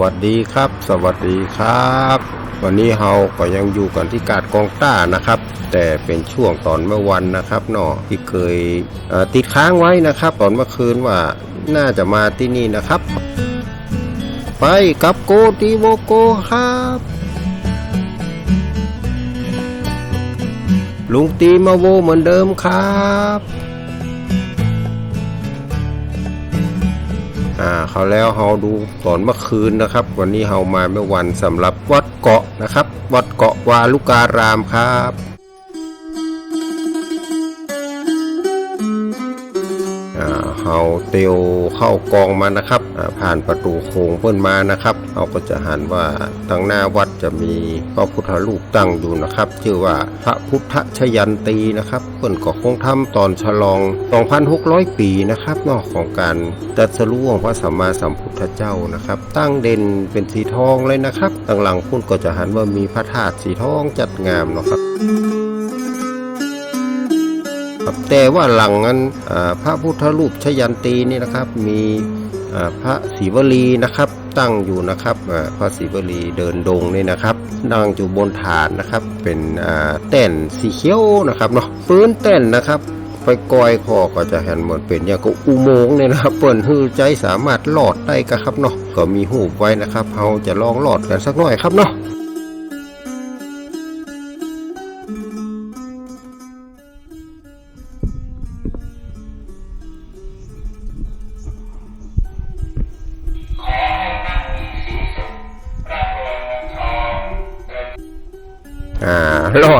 วัสดีครับ สวัสดีครับ วันนี้เราก็ยังอยู่กันที่กาดกองต้านะครับ แต่เป็นช่วงตอนเมื่อวันนะครับเนาะที่เคยเติดค้างไว้นะครับ ตอนเมื่อคืนว่าน่าจะมาที่นี่นะครับ ไปกับโกติโวโกครับลุงตีมาโวเหมือนเดิมครับ อ่าเขาแล้วเฮาดูตอนเมื่อคืนนะครับ วันนี้เฮามาเมื่อวันสำหรับวัดเกาะนะครับ วัดเกาะวาลุการามครับ เราเตียวเข้ากองมานะครับผ่านประตูโค้งเพิ่นมานะครับเราก็จะหันว่าทางหน้าวัดจะมีพระพุทธรูปตั้งอยู่นะครับ ชื่อว่าพระพุทธชยันตีนะครับเพิ่นก็คงทำตอนฉลอง 2,600 ปีนะครับนอกของการตรัสรู้ของพระสัมมาสัมพุทธเจ้านะครับ ตั้งเด่นเป็นสีทองเลยนะครับต่างหลังพุ่นก็จะหันว่ามีพระธาตุสีทองจัดงามนะครับครับ แต่ว่าหลังนั้นพระพุทธรูปชยันตีนี่นะครับ มีพระศิวลีนะครับตั้งอยู่นะครับพระศิวลีเดินดงนี่นะครับนั่งอยู่บนฐานนะครับเป็นแต้นสีเขียวนะครับเนาะปืนแต้นนะครับไปกอยคอก็จะเห็นเหมือนเป็นอย่างกับอุโมงค์เนี่ยนะครับเปิ่นฮือใจสามารถลอดได้กะครับเนาะก็มีหูไว้นะครับเราจะลองลอดกันสักหน่อยครับเนาะ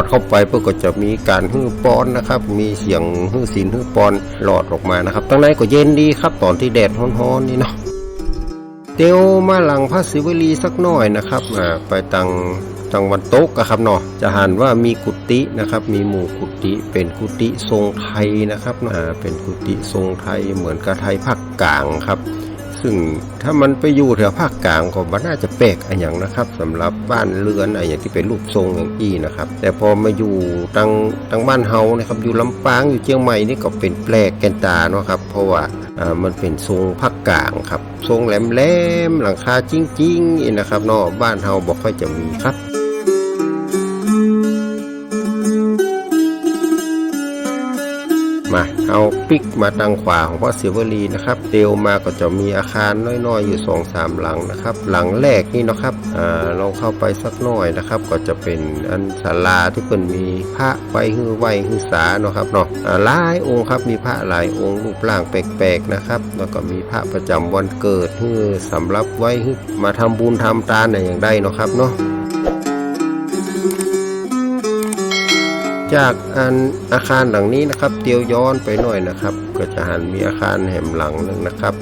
ดเข้าไปเพื่อก็จะมีการฮื้อป้อนนะครับ มีเสียงฮื้อสินฮื้อปอนหลอดออกมานะครับตั้งในก็เย็นดีครับตอนที่แดดร้อนๆนี่เนาะเตียวมาหลังพระศิวลีสักหน่อยนะครับอ่าไปตังตังวันโต๊กอะครับเนาะจะหันว่ามีกุฏินะครับ มีหมู่กุฏิเป็นกุฏิทรงไทยนะครับอ่าเป็นกุฏิทรงไทยเหมือนกับไทยภาคกลางครับ ซึ่งถ้ามันไปอยู่แถวภาคกลางก็มันน่าจะแปลกอันอย่างนะครับสำหรับบ้านเรือนอะไรอย่างที่เป็นรูปทรงอย่างอี้นะครับ แต่พอมาอยู่ตังตังบ้านเฮานะครับอยู่ลำปางอยู่เชียงใหม่นี่ก็เป็นแปลกแกนตาเนาะครับ เพราะว่าอ่ามันเป็นทรงภาคกลางครับ ทรงแหลมแหลมหลังคาจริงๆนี่นะครับเนาะบ้านเฮาบอกค่อยจะมีครับ มาเอาปิกมาทางขวาของพระศิวลีนะครับเดียวมาก็จะมีอาคารน้อยๆอยู่สองสามหลังนะครับ หลังแรกนี่นะครับอ่าลองเข้าไปสักหน่อยนะครับ ก็จะเป็นอันศาลาที่เพิ่นมีพระไว้ฮือไว้ฮือสาเนาะครับเนาะหลายองค์ครับมีพระหลายองค์รูปร่างแปลกๆนะครับ แล้วก็มีพระประจำวันเกิดฮือสำหรับไว้ฮือมาทำบุญทำทานอะไรอย่างได้เนาะครับเนาะ จากอันอาคารหลังนี้นะครับเตียวย้อนไปหน่อยนะครับ ก็จะหันมีอาคารแหมหลังหนึ่งนะครับ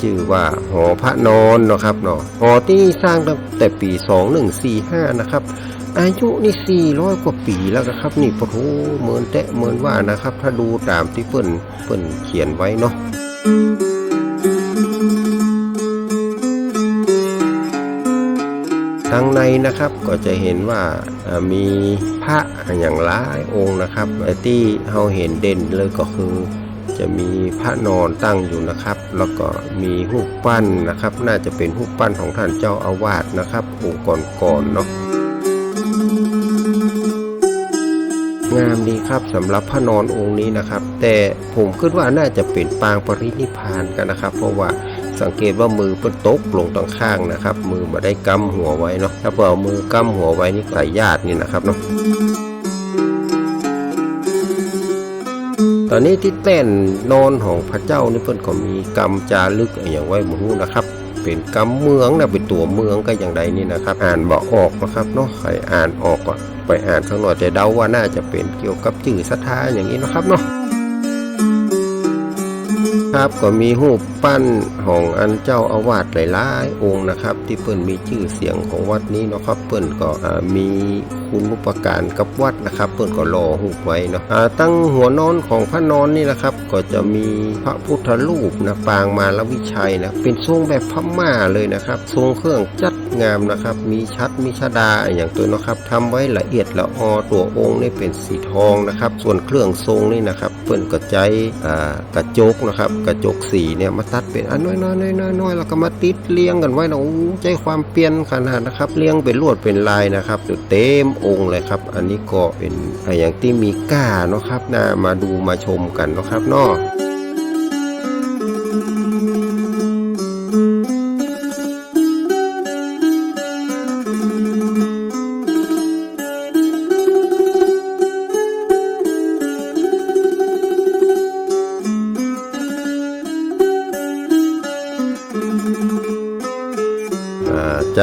ชื่อว่าหอพระนอนนะครับเนาะหอที่สร้างตั้งแต่ปี 2145 นะครับ อายุนี่ 400 กว่าปีแล้วนะครับ นี่ปะโถเหมือนแตะเหมือนว่านะครับ ถ้าดูตามที่เปิ้นเปิ้นเขียนไว้เนาะทางในนะครับก็จะเห็นว่ามีพระ อย่างหลายองค์นะครับแต่ที่เราเห็นเด่นเลยก็คือ จะมีพระนอนตั้งอยู่นะครับ แล้วก็มีรูปปั้นนะครับ น่าจะเป็นรูปปั้นของท่านเจ้าอาวาสนะครับองค์ก่อนๆเนาะงามดีครับสำหรับพระนอนองค์นี้นะครับ แต่ผมคิดว่าน่าจะเป็นปางปรินิพานกันนะครับ เพราะว่าสังเกตว่ามือเปิ้นตกลงตรงข้างนะครับ มือมาได้กำหัวไว้เนาะถ้าเปิดเอามือกำหัวไว้นี่สายญาตินี่นะครับเนาะ ตอนนี้ที่เต้นนอนของพระเจ้านี่เพิ่นก็มีกำจารึกอย่างไว้หมูนะครับ เป็นกำเมืองนะเป็นตัวเมืองก็อย่างใดนี่นะครับ อ่านบอกออกนะครับเนาะใครอ่านออกก็ไปอ่านสักหน่อกแต่เดาว่าน่าจะเป็นเกี่ยวกับจื่อศรัทธาอย่างนี้นะครับเนาะ ครับก็มีรูปปั้นของอันเจ้าอาวาสหลายๆองค์นะครับ ที่เปิ้นมีชื่อเสียงของวัดนี้เนาะครับเปิ้นก็มีคุณอุปการกับวัดนะครับ เปิ้นก็รอหูปไว้เนาะตั้งหัวนอนของพระนอนนี่นะครับ ก็จะมีพระพุทธรูปนะปางมาลวิชัยนะเป็นทรงแบบพม่าเลยนะครับ ทรงเครื่องจัด งามนะครับ มีชัดมีชดาอย่างตัวนะครับทำไว้ละเอียดละออตัวองค์นี่เป็นสีทองนะครับ ส่วนเครื่องทรงนี่นะครับเปิ้นก็ใจอ่ากระจกนะครับกระจกสีเนี่ยมาตัดเป็นอันน้อยๆน้อยๆน้อยแล้วก็มาติดเรียงกันไว้นะโอ้ใจความเปลี่ยนขนาดนะครับเรียงเป็นลวดเป็นลายนะครับเต็มองค์เลยครับ อันนี้ก็เป็นอย่างที่มีก้าเนาะครับนะมาดูมาชมกันนะครับเนาะ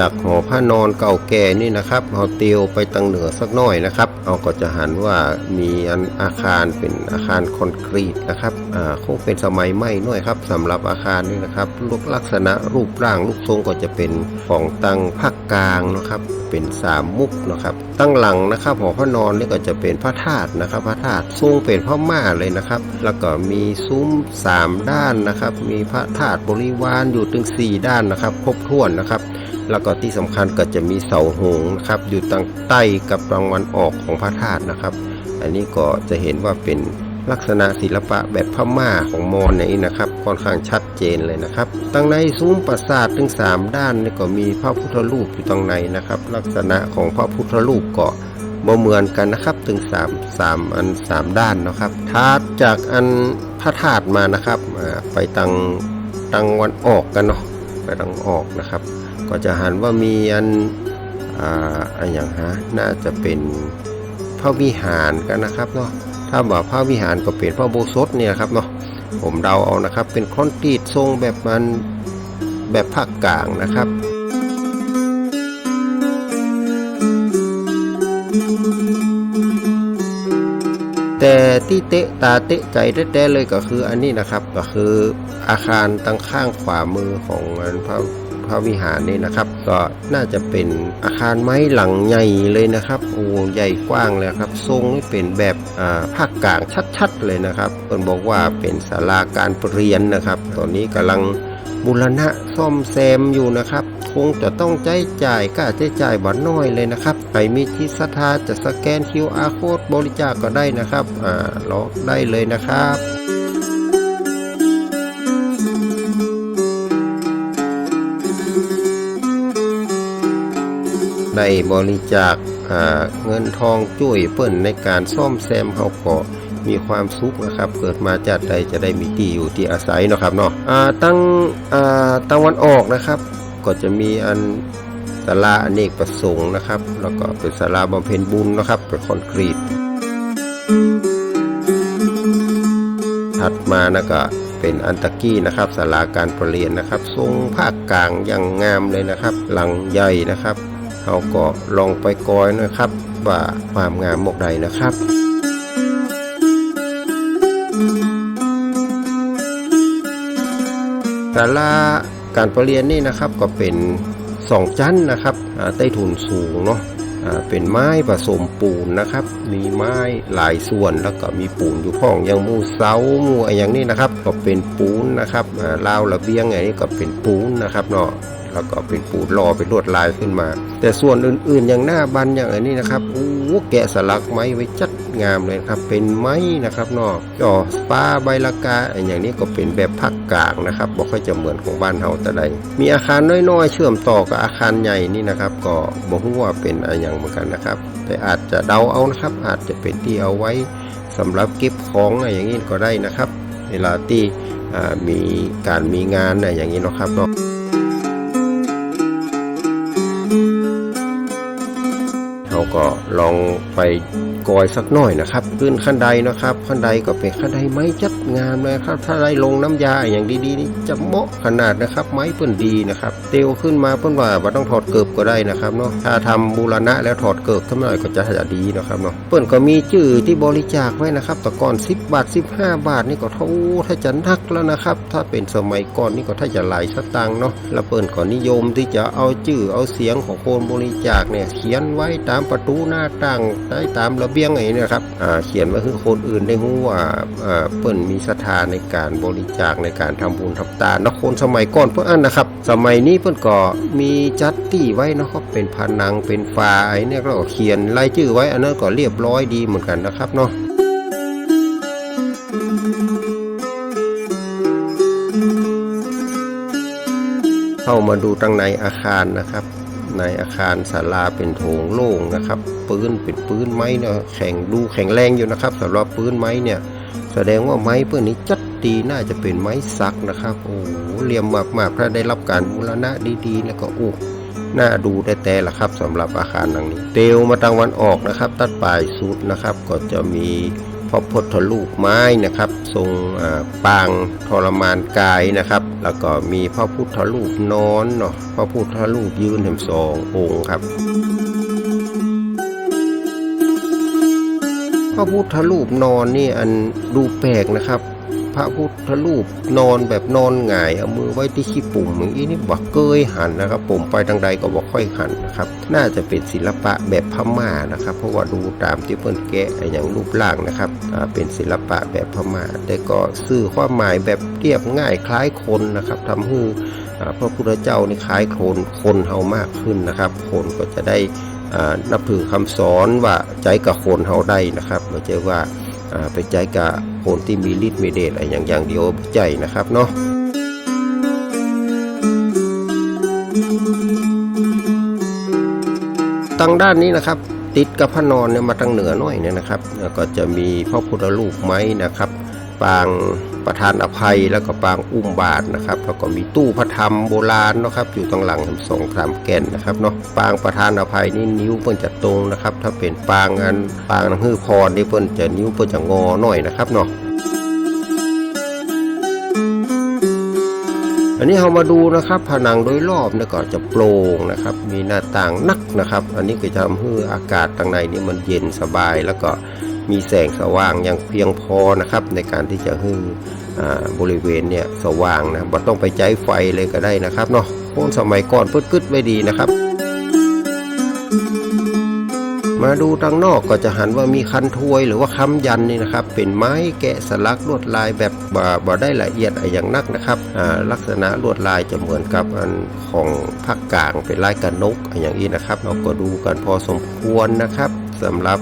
จากหอผ้านอนเก่าแก่นี่นะครับเราเตียวไปตังเหนือสักหน่อยนะครับเราก็จะหันว่ามีอันอาคารเป็นอาคารคอนกรีตนะครับอ่าคงเป็นสมัยใหม่หน่อยครับสำหรับอาคารนี่นะครับรูปลักษณะรูปร่างรูปทรงก็จะเป็นของตังภาคกลางนะครับเป็นสามมุกนะครับ ตั้งหลังนะครับหอพระนอนนี่ก็จะเป็นพระธาตุนะครับ พระธาตุทรงเป็นพระม่าเลยนะครับ แล้วก็มีซุ้มสามด้านนะครับ มีพระธาตุบริวารอยู่ถึงสี่ด้านนะครับ ครบถ้วนนะครับ แล้วก็ที่สำคัญก็จะมีเสาหงส์นะครับอยู่ทางใต้กับรางวันออกของพระธาตุนะครับ อันนี้ก็จะเห็นว่าเป็นลักษณะศิลปะแบบพม่าของมอญนี่นะครับค่อนข้างชัดเจนเลยนะครับตั้งในซุ้มปราสาทถึงสามด้านนี่ก็มีพระพุทธรูปอยู่ตรงในนะครับ ลักษณะของพระพุทธรูปก็บ่เหมือนกันนะครับถึงสามสามอันสามด้านนะครับทาดจากอันพระธาตุมานะครับอ่าไปตังตังวันออกกันเนาะไปตังออกนะครับ ก็จะหันว่ามีอันอ่าอันอย่างฮะน่าจะเป็นพระวิหารกันนะครับเนาะถ้าบอกพระวิหารก็เป็นพระโบสถเนี่ยครับเนาะผมเดาเอานะครับ เป็นคอนกรีตทรงแบบมันแบบภาคกลางนะครับแต่ที่เตะตาเตะใจแท้ๆเลยก็คืออันนี้นะครับก็คืออาคารตั้งข้างขวามือของอันพระ พระวิหารนี่นะครับ ก็น่าจะเป็นอาคารไม้หลังใหญ่เลยนะครับโอ้ใหญ่กว้างเลยครับ ทรงนี่เป็นแบบอ่าภาคกลางชัดๆเลยนะครับเพิ่นบอกว่าเป็นศาลาการประเรียนนะครับ ตอนนี้กำลังบูรณะซ่อมแซมอยู่นะครับคงจะต้องใจจ่ายค่าใช้จ่ายบ่น้อยเลยนะครับใครมีจิตศรัทธาจะสแกน QR code บริจาคก็ได้นะครับอ่าลอได้เลยนะครับ ได้บริจาคเงินทองช่วยเปิ้นในการซ่อมแซมเขาก็มีความสุขนะครับ เกิดมาจากใดจะได้มีที่อยู่ที่อาศัยเนาะครับเนาะตั้งตะวันออกนะครับ ก็จะมีอันศาลาอเนกประสงค์นะครับ แล้วก็เป็นศาลาบำเพ็ญบุญนะครับ เป็นคอนกรีต ถัดมานะก็เป็นอันตะกี้นะครับศาลาการประเรียนนะครับ ทรงภาคกลางอย่างงามเลยนะครับ หลังใหญ่นะครับ เราก็ลองไปกอยนะครับ ว่าความงามหมกใดนะครับศาลาการประเรียนนี่นะครับก็เป็นสองชั้นนะครับอ่าใต้ถุนสูงเนาะอ่าเป็นไม้ผสมปูนนะครับ มีไม้หลายส่วนแล้วก็มีปูนอยู่พ้องอย่างมูเสามูอะไรอย่างนี้นะครับ ก็เป็นปูนนะครับอ่าราวระเบียงอย่างนี้ก็เป็นปูนนะครับเนาะ แล้วก็เป็นปูนรอเป็นลวดลายขึ้นมา แต่ส่วนอื่นๆ อย่างหน้าบันอย่างอันนี้นะครับโอ้แกะสลักไม้ไว้จัดงามเลยครับ เป็นไม้นะครับนาะจอสปาใบละกาอันอย่างนี้ก็เป็นแบบภาคกลางนะครับบ่ค่อยจะเหมือนของบ้านเฮาแต่ใดมีอาคารน้อยๆ เชื่อมต่อกับอาคารใหญ่นี่นะครับ ก็บ่ฮู้ว่าเป็นอะไรอย่างเหมือนกันนะครับ แต่อาจจะเดาเอานะครับ อาจจะเป็นที่เอาไว้สำหรับเก็บของอะไรอย่างนี้ก็ได้นะครับ เวลาที่มีการมีงานอะไรอย่างนี้นะครับเนาะ ก็ลองไป กอยสักหน่อยนะครับขึ้นขั้นใดนะครับขั้นใดก็เป็นขั้นใดไม้จัดงามเลยครับ ถ้าได้ลงน้ำยาอย่างดีๆนี่จะเหมาะขนาดนะครับ ไม้เปิ้นดีนะครับเตียวขึ้นมาเปิ้นว่าบ่ต้องถอดเกิบก็ได้นะครับเนาะถ้าทำบูรณะแล้วถอดเกิบขึ้นมาหน่อยก็จะจะดีนะครับเนาะเปิ้นก็มีชื่อที่บริจาคไว้นะครับ แต่ก่อน 10 บาท 15 บาทนี่ก็เท่าถ้าจะนักแล้วนะครับ ถ้าเป็นสมัยก่อนนี่ก็ถ้าจะหลายสตางค์เนาะแล้วเปิ้นก็นิยมที่จะเอาชื่อเอาเสียงของคนบริจาคเนี่ยเขียนไว้ตามประตูหน้าต่างได้ตามระเบียงบียงไอ้นี่ยครับเขียนไว้คือคนอื่นได้รู้ว่าเปิ้นมีศรัทธาในการบริจาคในการทำบุญทำทานนะคนสมัยก่อนเพิ่นอันนะครับ สมัยนี้เพิ่นก็มีจัดตี้ไว้นะครับเป็นผนังเป็นฝาไอ้เนี่ยก็เขียนรายชื่อไว้อันนั้นก็เรียบร้อยดีเหมือนกันนะครับเนาะเข้ามาดูตั้งในอาคารนะครับ ในอาคารศาลาเป็นโถงโล่งนะครับปืนเป็นปืนไม้เนี่ยแข็งดูแข็งแรงอยู่นะครับสำหรับปืนไม้เนี่ยแสดงว่าไม้เพื่อนนี้จัดดีน่าจะเป็นไม้สักนะครับโอ้เหลี่ยมมากๆถ้าได้รับการบูรณะดีๆ แล้วก็โอ้น่าดูได้แต่ละครับสำหรับอาคารหลังนี้ เตลมาตางวันออกนะครับ ตัดปลายสุดนะครับ ก็จะมีพระพุทธรูปไม้นะครับ ทรงปางทรมานกายนะครับ แล้วก็มีพระพุทธรูปนอนเนาะพระพุทธรูปยืนถึงสององค์ครับพระพุทธรูปนอนนี่อันดูแปลกนะครับ พระพุทธรูปนอนแบบนอนหงายเอามือไว้ที่ขี้ปุ่มอย่างนี้นี่บอกเกยหันนะครับ ผมไปทางใดก็บอกค่อยหันนะครับ น่าจะเป็นศิลปะแบบพม่านะครับ เพราะว่าดูตามที่เพิ่นแกะอย่างรูปร่างนะครับเป็นศิลปะแบบพม่าแต่ก็สื่อความหมายแบบเรียบง่ายคล้ายคนนะครับทำให้พระพุทธเจ้านี่คล้ายคนคนเฮามากขึ้นนะครับ คนก็จะได้นับถือคำสอนว่าใจกับคนเฮาได้นะครับไม่ใช่ว่าอ่าไปใจกับ คนที่มีฤทธิ์มีเดชอะไรอย่างอย่างเดียวใจนะครับเนาะทางด้านนี้นะครับ ติดกับพระนอนเนี่ยมาทางเหนือหน่อยเนี่ยนะครับ ก็จะมีพระพุทธรูปไม้นะครับ ปางประธานอภัยแล้วก็ปางอุ้มบาทนะครับแล้วก็มีตู้พระธรรมโบราณนะครับอยู่ตรงหลังทรงสองสามแก่นนะครับเนาะปางประธานอภัยนี่นิ้วเพิ่นจะตรงนะครับ ถ้าเป็นปางอันปางฮือพรนี่เพิ่นจะนิ้วเพิ่นจะงอหน่อยนะครับเนาะอันนี้เรามาดูนะครับผนังโดยรอบเนี่ยก็จะโปร่งนะครับ มีหน้าต่างนักนะครับ อันนี้ก็จะทำให้อากาศทางในนี่มันเย็นสบายแล้วก็ มีแสงสว่างอย่างเพียงพอนะครับ ในการที่จะให้บริเวณเนี่ยสว่างนะบ่ต้องไปใจไฟเลยก็ได้นะครับเนาะคนสมัยก่อนพืดกึดไว้ดีนะครับ มาดูทางนอกก็จะหันว่ามีคันถ้วยหรือว่าค้ำยันนี่นะครับ เป็นไม้แกะสลักลวดลายแบบบ่ได้ละเอียดอย่างนักนะครับลักษณะลวดลายจะเหมือนกับอันของภาคกลางเป็นลายกระนกอะไรอย่างนี้นะครับ เราก็ดูกันพอสมควรนะครับสำหรับ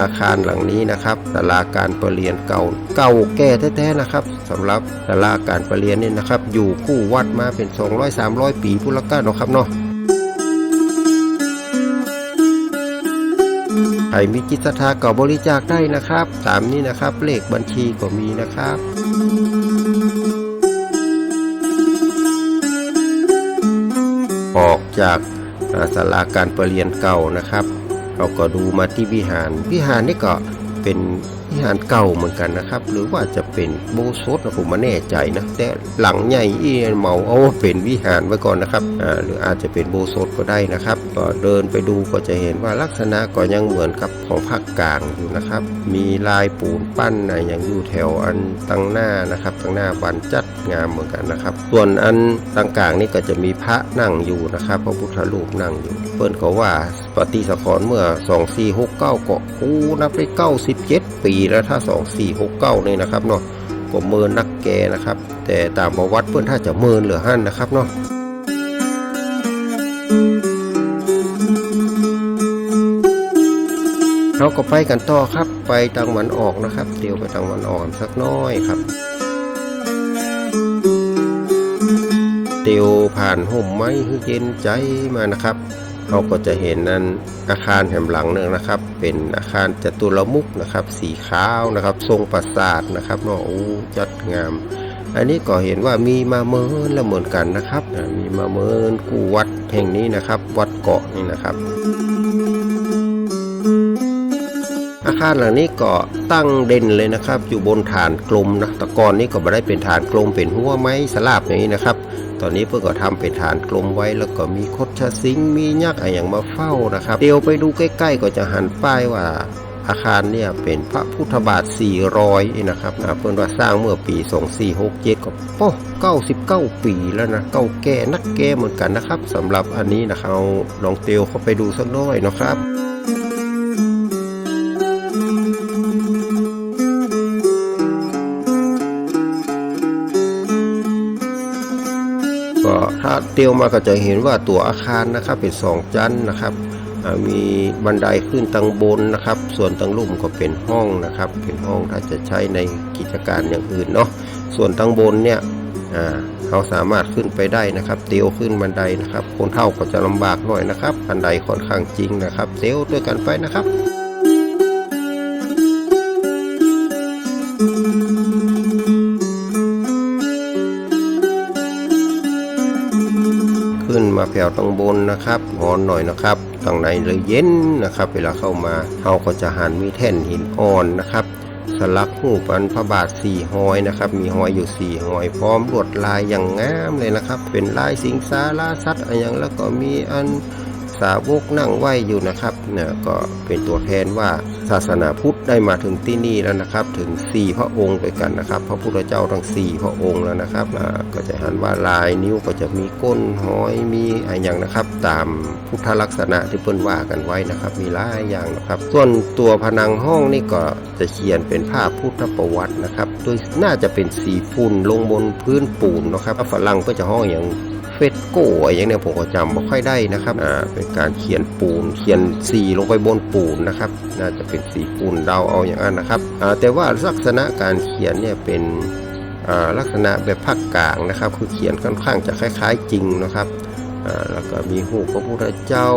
อาคารหลังนี้นะครับศาลาการประเรียนเก่า เก่าแก่แท้ๆนะครับสำหรับศาลาการประเรียนนี่นะครับ อยู่คู่วัดมาเป็น 200-300 ปีพุทธกาลนะครับเนาะใครมีจิตศรัทธาก็บริจาคได้นะครับ ตามนี้นะครับเลขบัญชีก็มีนะครับออกจากอ่าศาลาการประเรียนเก่านะครับ เราก็ดูมาที่วิหารวิหารนี่ก็เป็น วิหารเก่าเหมือนกันนะครับ หรือว่าจะเป็นโบสถ์นะผมไม่แน่ใจนะแต่หลังใหญ่อีเมาเอาเป็นวิหารไว้ก่อนนะครับอ่าหรืออาจจะเป็นโบสถ์ก็ได้นะครับ ก็เดินไปดูก็จะเห็นว่าลักษณะก็ยังเหมือนกับของภาคกลางอยู่นะครับ มีลายปูนปั้นนะอย่างอยู่แถวอันตั้งหน้านะครับตั้งหน้าบานจัดงามเหมือนกันนะครับ ส่วนอันต่างกลางนี่ก็จะมีพระนั่งอยู่นะครับพระพุทธรูปนั่งอยู่ เปิ้นเขาว่าปฏิสขรณ์เมื่อ 2469ก็อู้นับได้97 ปีแล้วถ้า2469นี่นะครับเนาะก็เมินนักแกนะครับ แต่ตามประวัติเปิ้นถ้าจะเมินเหลือหั่นนะครับเนาะเราก็ไปกันต่อครับไปทางวันออกนะครับเดี๋ยวไปทางวันออกสักน้อยครับเตียวผ่านห่มไม้คือเย็นใจมานะครับ เราก็จะเห็นนั้นอาคารแห่งหลังนึงนะครับ เป็นอาคารจตุรมุกนะครับ สีขาวนะครับ ทรงปราสาทนะครับเนาะโอ้จัดงาม อันนี้ก็เห็นว่ามีมาเมินล้วเหมือนกันนะครับมีมาเมินกูวัดแห่งนี้นะครับ วัดเกาะนี่นะครับอาคารหลังนี้ก็ตั้งเด่นเลยนะครับ อยู่บนฐานกลมนะต่ก่อนนี้ก็ไม่ได้เป็นฐานกลมเป็นหัวไม้สลาบอย่างนี้นะครับ ตอนนี้เพื่อก็ทำเป็นฐานกลมไว้แล้วก็มีคดชะซิงมียักษ์อะไรอย่างมาเฝ้านะครับ เดี๋ยวไปดูใกล้ ๆ ก็จะหันป้ายว่าอาคารเนี่ยเป็นพระพุทธบาท 400 นะครับนะเพื่อนว่าสร้างเมื่อปี 2467 ก็โอ้99 ปีแล้วนะ เก่าแก่นักแก่เหมือนกันนะครับสำหรับอันนี้นะครับลองเตียวเข้าไปดูสักหน้อยนะครับ เตียวมาก็จะเห็นว่าตัวอาคารนะครับเป็นสองชั้นนะครับมีบันไดขึ้นตังบนนะครับ ส่วนตังลุ่มก็เป็นห้องนะครับ เป็นห้องถ้าจะใช้ในกิจการอย่างอื่นเนาะส่วนตังบนเนี่ยเขาสามารถขึ้นไปได้นะครับ เตียวขึ้นบันไดนะครับ คนเท่าก็จะลำบากหน่อยนะครับ บันไดค่อนข้างจริงนะครับ เตียวด้วยกันไปนะครับ แผ่วตรงบนนะครับงอนหน่อยนะครับตรงในเลยเย็นนะครับ เวลาเข้ามาเขาก็จะหันมีแท่นหินอ่อนนะครับ สลักหูปันพระบาทสี่หอยนะครับ มีหอยอยู่สี่หอยพร้อมลวดลายอย่างงามเลยนะครับ เป็นลายสิงสาราสัตว์อะไรอย่างแล้วก็มีอันสาวกนั่งไหวอยู่นะครับเนี่ยก็เป็นตัวแทนว่า ศาสนาพุทธได้มาถึงที่นี่แล้วนะครับ ถึงสี่พระองค์ด้วยกันนะครับ พระพุทธเจ้าทั้งสี่พระองค์แล้วนะครับก็จะเห็นว่าลายนิ้วก็จะมีก้นห้อยมีอะไรอย่างนะครับ ตามพุทธลักษณะที่เปิ้นว่ากันไว้นะครับ มีหลายอย่างนะครับ ส่วนตัวผนังห้องนี่ก็จะเขียนเป็นภาพพุทธประวัตินะครับโดยน่าจะเป็นสีฝุ่นลงบนพื้นปูนนะครับฝรั่งก็จะห้องอย่าง ฟสโก้อย่างเนี้ยผมก็จำไม่ค่อยได้นะครับอ่าเป็นการเขียนปูน เขียนสีลงไปบนปูนนะครับ น่าจะเป็นสีปูนเดาเอาอย่างนั้นนะครับอ่าแต่ว่าลักษณะการเขียนเนี่ยเป็นอ่าลักษณะแบบภาคกลางนะครับ คือเขียนค่อนข้างจะคล้ายๆ จริงนะครับอ่าแล้วก็มีหูพระพุทธเจ้า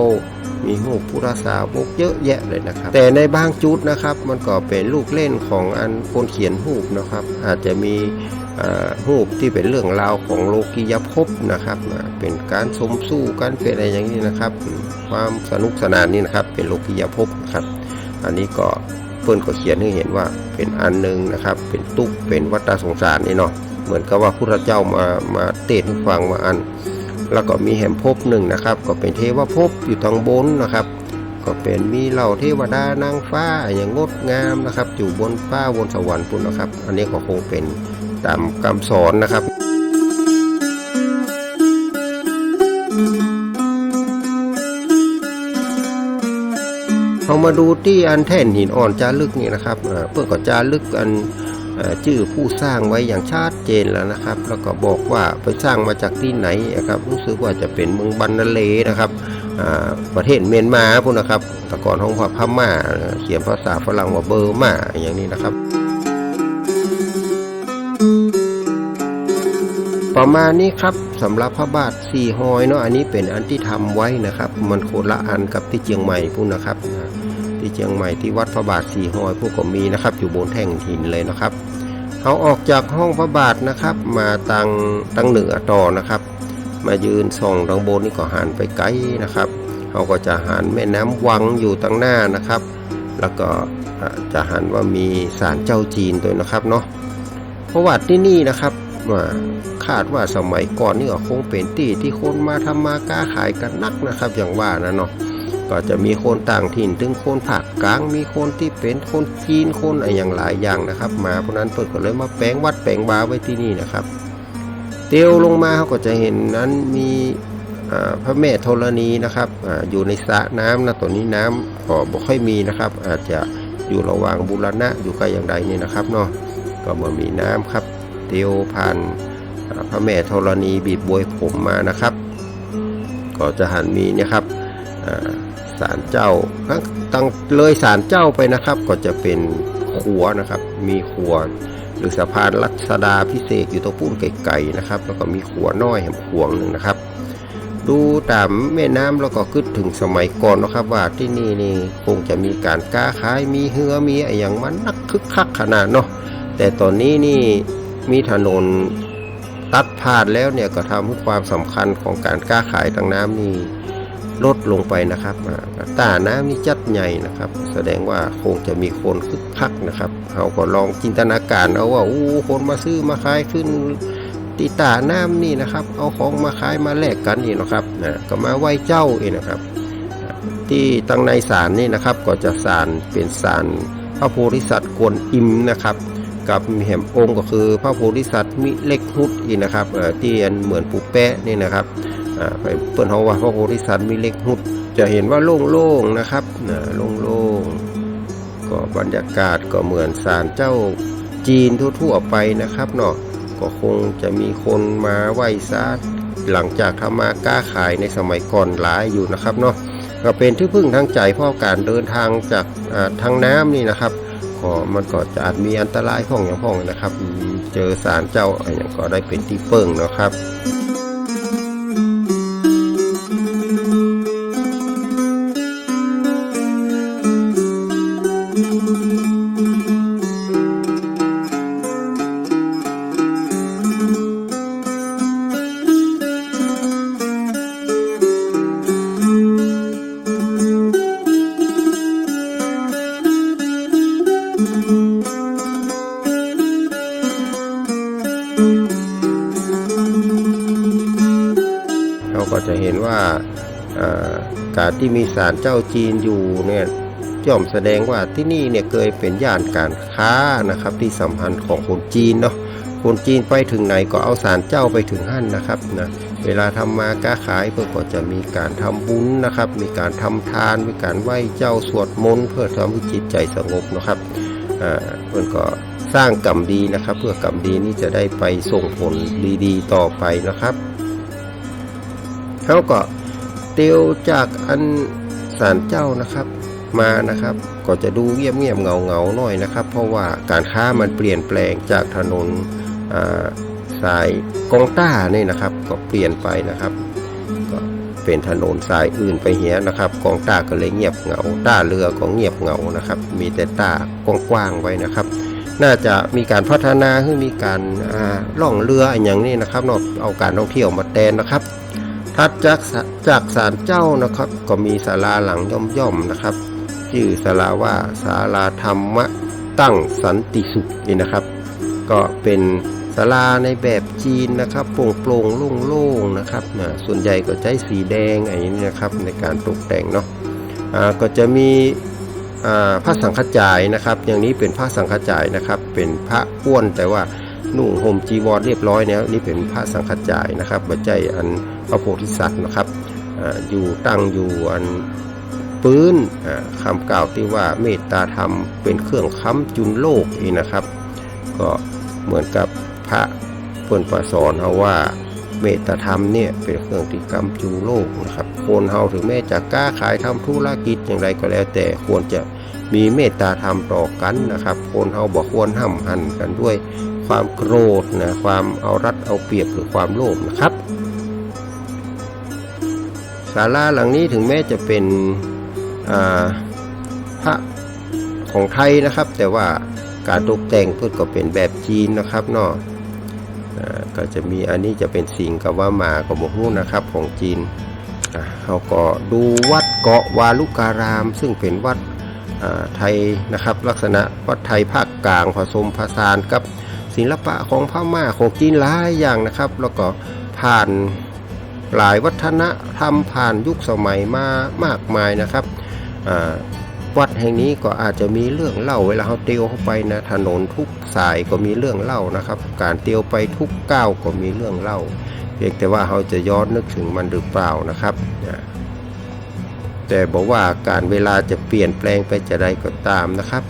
มีหูพุทธสาวกเยอะแยะเลยนะครับ แต่ในบางจุดนะครับ มันก็เป็นลูกเล่นของอันคนเขียนหูนะครับ อาจจะมี อ่าหูปที่เป็นเรื่องราวของโลกียภพนะครับเป็นการสมสู้กันเป็นอะไรอย่างนี้นะครับ ความสนุกสนานนี่นะครับ เป็นโลกียภพนะครับ อันนี้ก็เพื่อนก็เขียนให้เห็นว่าเป็นอันหนึงนะครับ เป็นตุกเป็นวัฏสงสารนี่เนาะเหมือนกับว่าพุทธเจ้ามามาเทศให้ฟังมาอัน แล้วก็มีแห่มภพหนึ่งนะครับ ก็เป็นเทวภพอยู่ทางบนนะครับก็เป็นมีเหล่าเทวดานางฟ้าอย่างงดงามนะครับ อยู่บนฟ้าบนสวรรค์พุ่นนะครับ อันนี้ก็คงเป็น ตามคำสอนนะครับเอามาดูที่อันแท่นหินอ่อนจารึกนี่นะครับเพื่อก็จารึกอันชื่อผู้สร้างไว้อย่างชัดเจนแล้วนะครับ แล้วก็บอกว่าไปสร้างมาจากที่ไหนนะครับรู้สึกว่าจะเป็นเมืองบันนาเลนะครับประเทศเมียนมาพวกนะครับแตะกอนของพม่าเขียนภาษาฝรั่งว่าเบอร์มาอย่างนี้นะครับ ประมาณนี้ครับสำหรับพระบาทสี่หอยเนาะอันนี้เป็นอันที่ทำไว้นะครับ มันโคนละอันกับที่เชียงใหม่พูดนะครับ ที่เชียงใหม่ที่วัดพระบาทสี่หอยพวกก็มีนะครับ อยู่บนแท่งหินเลยนะครับเขาออกจากห้องพระบาทนะครับ มาตังตังเหนือต่อนะครับ มายืนส่องทางบนนี่ก็หันไปไกลนะครับเขาก็จะหันแม่น้ำวังอยู่ตั้งหน้านะครับ แล้วก็จะหันว่ามีศาลเจ้าจีนด้วยนะครับเนาะประวัติที่นี่นะครับ ว่าคาดว่าสมัยก่อนนี่ก็คงเป็นที่ที่คนมาทำมาค้าขายกันนักนะครับ อย่างว่านะเนาะก็จะมีคนต่างถิ่นถึงคนภาคกลางมีคนที่เป็นคนจีนคนอะไรอย่างหลายอย่างนะครับ มาเพราะนั้นเปิดก็เลยมาแปลงวัดแปลงบาไว้ที่นี่นะครับ เตียวลงมาเขาก็จะเห็นนั้นมีพระแม่ธรณีนะครับออยู่ในสระน้ำนะตัวนี้น้ำก็บ่ค่อยมีนะครับ อาจจะอยู่ระหว่างบูรณะอยู่ใกล้อย่างใดนี่นะครับเนาะก็มามีน้ำครับ ตียวผ่านพระแม่ธรณีบีบบวยผมมานะครับ ก็จะหันมีนี่ยครับอ่าศาลเจ้าตั้งตังเลยศาลเจ้าไปนะครับ ก็จะเป็นขัวนะครับ มีขัวหรือสะพานรัชดาพิเศษอยู่ตรงปุ้นไก่ๆนะครับ แล้วก็มีขัวน้อยแหมขวงหนึ่งนะครับ ดูตามแม่น้ำแล้วก็คิดถึงสมัยก่อนนะครับว่าที่นี่นี่คงจะมีการค้าขายมีเหือมีอะไรอย่างมันนักคึกคักขนาดเนาะแต่ตอนนี้นี่ มีถนนตัดผ่านแล้วเนี่ยก็ทำให้ความสำคัญของการค้าขายทางน้ำนี่ลดลงไปนะครับอ่าตาน้ำนี่จัดใหญ่นะครับ แสดงว่าคงจะมีคนคึกคักนะครับเราก็ลองจินตนาการเอาว่าโอ้คนมาซื้อมาขายขึ้นตีตาน้ำนี่นะครับ เอาของมาขายมาแลกกันนี่นะครับนะก็มาไหว้เจ้าเองนะครับ ที่ตั้งในศาลนี่นะครับ ก็จะศาลเป็นศาลพระโพธิสัตว์กวนอิมนะครับ กับมีแหมองค์ก็คือพระโพธิสัตว์มิเล็กฮุดอีนะครับที่อันเหมือนปูแปะนี่นะครับไปเปิ้นเขาว่าพระโพธิสัตว์มิเล็กฮุด จะเห็นว่าโล่งๆนะครับโล่งๆก็บรรยากาศก็เหมือนศาลเจ้าจีนทั่วๆไปนะครับเนาะก็คงจะมีคนมาไหว้ซาหลังจากทำมาค้าขายในสมัยก่อนหลายอยู่นะครับเนาะก็เป็นที่พึ่งทางใจเพราะการเดินทางจากทางน้ำนี่นะครับ ก็มันก็จะอาจมีอันตรายของอย่างพ้องนะครับ เจอสารเจ้าอย่างก็ได้เป็นที่เปิงนะครับ ศาลเจ้าจีนอยู่เนี่ยย่อมแสดงว่าที่นี่เนี่ยเคยเป็นย่านการค้านะครับ ที่สำคัญของคนจีนเนาะคนจีนไปถึงไหนก็เอาศาลเจ้าไปถึงหั่นนะครับนะเวลาทำมาค้าขายเพื่อก็จะมีการทำบุญนะครับ มีการทำทาน มีการไหว้เจ้าสวดมนต์เพื่อทำให้จิตใจสงบนะครับอ่าเพื่อนก็สร้างกรรมดีนะครับ เพื่อกรรมดีนี้จะได้ไปส่งผลดีๆ ต่อไปนะครับเขาก็เตียวจากอัน ศาลเจ้านะครับมานะครับ ก็จะดูเงียบเงียบเงาเงาหน่อยนะครับ เพราะว่าการค้ามันเปลี่ยนแปลงจากถนนสายกองต้านี่นะครับ ก็เปลี่ยนไปนะครับก็เป็นถนนสายอื่นไปเหียนะครับ กองต้าก็เลยเงียบเหงาต้าเรือก็เงียบเหงานะครับ มีแต่ต้ากว้างๆไว้นะครับ น่าจะมีการพัฒนาให้มีการล่องเรืออย่างนี้นะครับเนาะเอาการท่องเที่ยวมาแทนนะครับ ถัดจากจากศาลเจ้านะครับ ก็มีศาลาหลังย่อมๆนะครับชื่อศาลาว่าศาลาธรรมตั้งสันติสุขนี่นะครับ ก็เป็นศาลาในแบบจีนนะครับโปร่งโปร่งๆโล่งๆนะครับนะส่วนใหญ่ก็ใช้สีแดงอย่างนี้นะครับในการตกแต่งเนาะอ่าก็จะมีอ่าพระสังฆจายนะครับ อย่างนี้เป็นพระสังฆจายนะครับ เป็นพระอ้วนแต่ว่านุ่งห่มจีวรเรียบร้อยแล้วนี่เป็นพระสังฆจายนะครับบัจจัยอัน ระโพธิสัตว์นะครับออยู่ตั้งอยู่อันปื้นอ่าคำกล่าวที่ว่าเมตตาธรรมเป็นเครื่องค้ำจุนโลกนี่นะครับ ก็เหมือนกับพระเพิ่นประสอนเอาว่าเมตตาธรรมเนี่ยเป็นเครื่องที่ค้ำจุนโลกนะครับคนเฮาถึงแม้จะกล้าขายทำธุรกิจอย่างไรก็แล้วแต่ควรจะมีเมตตาธรรมต่อกันนะครับ คนเฮาบอกควรห้ำหันกันด้วยความโกรธนะความเอารัดเอาเปรียบหรือความโลภนะครับ ศาลาหลังนี้ถึงแม้จะเป็นพระของไทยนะครับ แต่ว่าการตกแต่งเพื่อก็เป็นแบบจีนนะครับเนาะก็จะมีอันนี้จะเป็นสิงกับว่าหมากับหมกนู่นนะครับของจีนเราก็ดูวัดเกาะวาลุการาม ซึ่งเป็นวัดไทยนะครับ ลักษณะวัดไทยภาคกลางผสมผสานกับศิลปะของพม่าของจีนหลายอย่างนะครับ แล้วก็ผ่าน หลายวัฒนธรรมผ่านยุคสมัยมามากมายนะครับวัดแห่งนี้ก็อาจจะมีเรื่องเล่าเวลาเขาเตียวเข้าไปนะถนนทุกสายก็มีเรื่องเล่านะครับ การเตียวไปทุกก้าวก็มีเรื่องเล่าเพียงแต่ว่าเขาจะย้อนนึกถึงมันหรือเปล่านะครับแต่บอกว่าการเวลาจะเปลี่ยนแปลงไปจะใดก็ตามนะครับ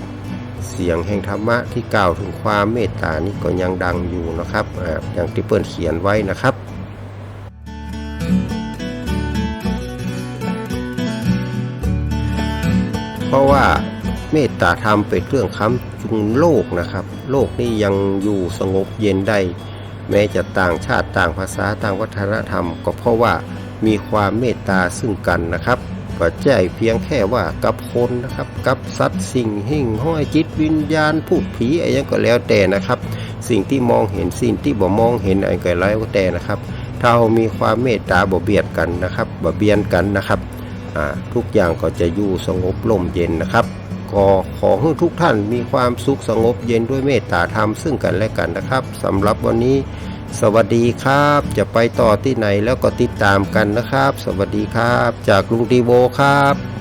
เสียงแห่งธรรมะที่กล่าวถึงความเมตตานี่ก็ยังดังอยู่นะครับอ่าอย่างที่เปิ้นเขียนไว้นะครับ ราะว่าเมตตาธรรมเป็นเครื่องค้ำจุนโลกนะครับ โลกนี้ยังอยู่สงบเย็นได้ แม้จะต่างชาติต่างภาษาต่างวัฒนธรรม ก็เพราะว่ามีความเมตตาซึ่งกันนะครับก็ใจเพียงแค่ว่ากับคนนะครับกับสัตว์สิ่งหิ่งห้อยจิตวิญญาณพูดผีอะไรก็แล้วแต่นะครับ สิ่งที่มองเห็นสิ่งที่บ่มองเห็นอะไรก็แล้วแต่นะครับ ถ้าเรามีความเมตตาบ่เบียดกันนะครับบ่เบียนกันนะครับ ทุกอย่างก็จะอยู่สงบลมเย็นนะครับก็ขอให้ทุกท่านมีความสุขสงบเย็นด้วยเมตตาธรรมซึ่งกันและกันนะครับสำหรับวันนี้สวัสดีครับ จะไปต่อที่ไหนแล้วก็ติดตามกันนะครับ สวัสดีครับ จากลุงดีโบครับ